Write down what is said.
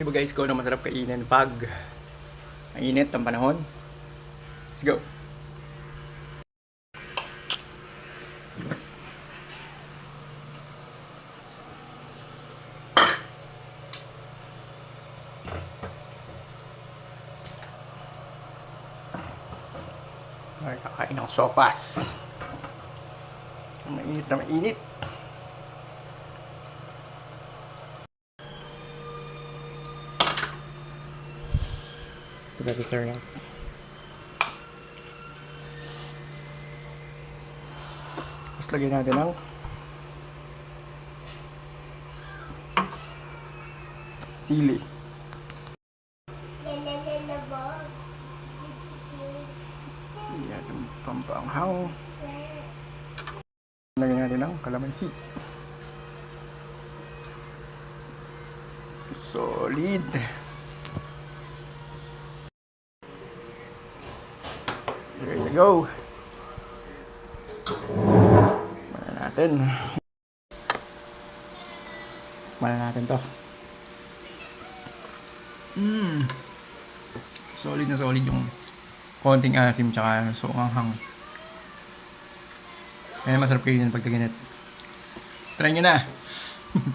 Diba guys, kung ano masarap kainin pag mainit ang panahon? Let's go! Ay, kakain ng sopas. Mainit na mainit. Ready turn out. Tapos lagyan natin ng sili. Lagyan natin ng pampanghaw. Lagyan natin ng kalamansi. Solid. There you go. Mana natin. Mana natin to. Mmm. Solid na solid yung konting asim tsaka suanghang. Kaya masarap kayo yun pag taginit. Try nyo na.